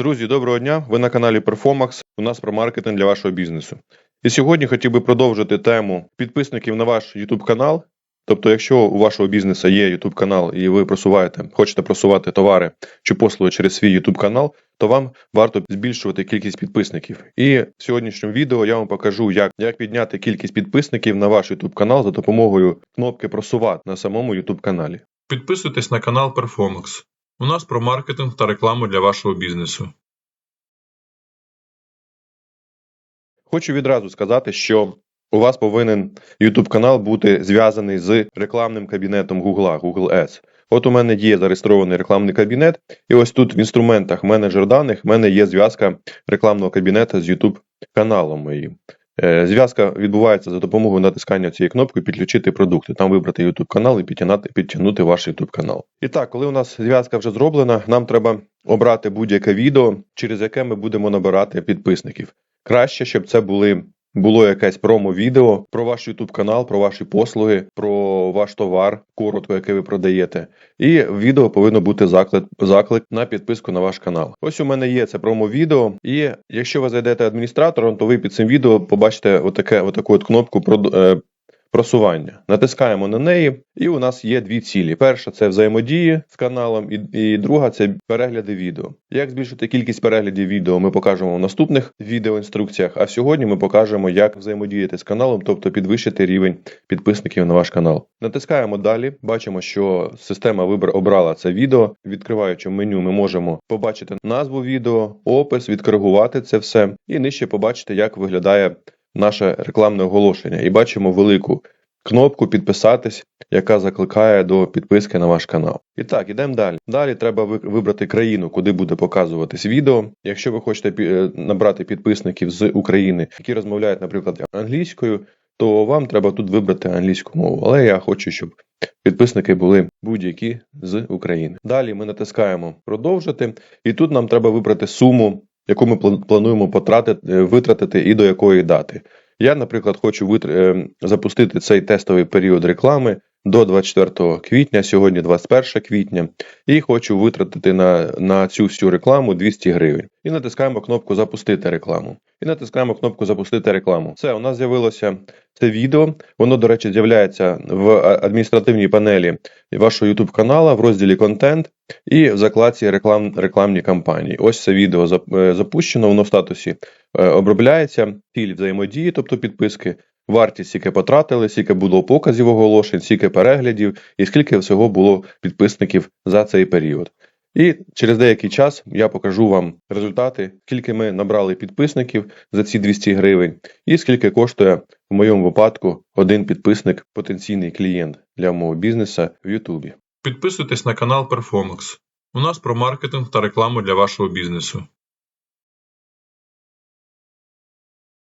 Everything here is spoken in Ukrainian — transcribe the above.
Друзі, доброго дня! Ви на каналі Performax. У нас про маркетинг для вашого бізнесу. І сьогодні хотів би продовжити тему підписників на ваш YouTube канал. Тобто, якщо у вашого бізнесу є YouTube канал і ви просуваєте, хочете просувати товари чи послуги через свій YouTube канал, то вам варто збільшувати кількість підписників. І в сьогоднішньому відео я вам покажу, як, як підняти кількість підписників на ваш YouTube канал за допомогою кнопки просувати на самому YouTube каналі. Підписуйтесь на канал Performax. У нас про маркетинг та рекламу для вашого бізнесу. Хочу відразу сказати, що у вас повинен YouTube канал бути зв'язаний з рекламним кабінетом Google, Google Ads. От у мене є зареєстрований рекламний кабінет, і ось тут в інструментах менеджер даних в мене є зв'язка рекламного кабінету з YouTube каналом моїм. Е, Зв'язка відбувається за допомогою натискання цієї кнопки підключити продукти. Там вибрати YouTube канал і підтягнути, підтягнути ваш YouTube канал. І так, коли у нас зв'язка вже зроблена, нам треба обрати будь-яке відео, через яке ми будемо набирати підписників. Краще, щоб це були. Було якесь промо-відео про ваш YouTube канал, про ваші послуги, про ваш товар, коротко, який ви продаєте. І в відео повинно бути заклик, заклик на підписку на ваш канал. Ось у мене є це промо-відео, і якщо ви зайдете адміністратором, то ви під цим відео побачите отаке, отаку от кнопку просування. Натискаємо на неї, і у нас є дві цілі: перша це взаємодії з каналом, і, і друга це перегляди відео. Як збільшити кількість переглядів відео, ми покажемо в наступних відеоінструкціях. А сьогодні ми покажемо, як взаємодіяти з каналом, тобто підвищити рівень підписників на ваш канал. Натискаємо далі. Бачимо, що система вибр обрала це відео. Відкриваючи меню, ми можемо побачити назву відео, опис, відкоригувати це все, і нижче побачити, як виглядає наше рекламне оголошення. І бачимо велику кнопку підписатись, яка закликає до підписки на ваш канал. І так, ідемо далі. Далі треба вибрати країну, куди буде показуватись відео. Якщо ви хочете е, набрати підписників з України, які розмовляють, наприклад, англійською, то вам треба тут вибрати англійську мову. Але я хочу, щоб підписники були будь-які з України. Далі ми натискаємо продовжити, і тут нам треба вибрати суму, яку ми плануємо потратити, е, витратити і до якої дати. Я, наприклад, хочу витр- е, запустити цей тестовий період реклами до 24 квітня, сьогодні 21 квітня, і хочу витратити на, на цю всю рекламу 200 гривень. І натискаємо кнопку Запустити рекламу. І натискаємо кнопку Запустити рекламу. Все, у нас з'явилося це відео. Воно, до речі, з'являється в адміністративній панелі вашого YouTube канала в розділі Контент і в закладці реклам, рекламні кампанії. Ось це відео е, запущено, воно в статусі е, обробляється, ціль взаємодії, тобто підписки, вартість, скільки потратили, скільки було показів оголошень, скільки переглядів і скільки всього було підписників за цей період. І через деякий час я покажу вам результати, скільки ми набрали підписників за ці 200 гривень, і скільки коштує в моєму випадку один підписник, потенційний клієнт для мого бізнесу в Ютубі. Підписуйтесь на канал Performax. У нас про маркетинг та рекламу для вашого бізнесу.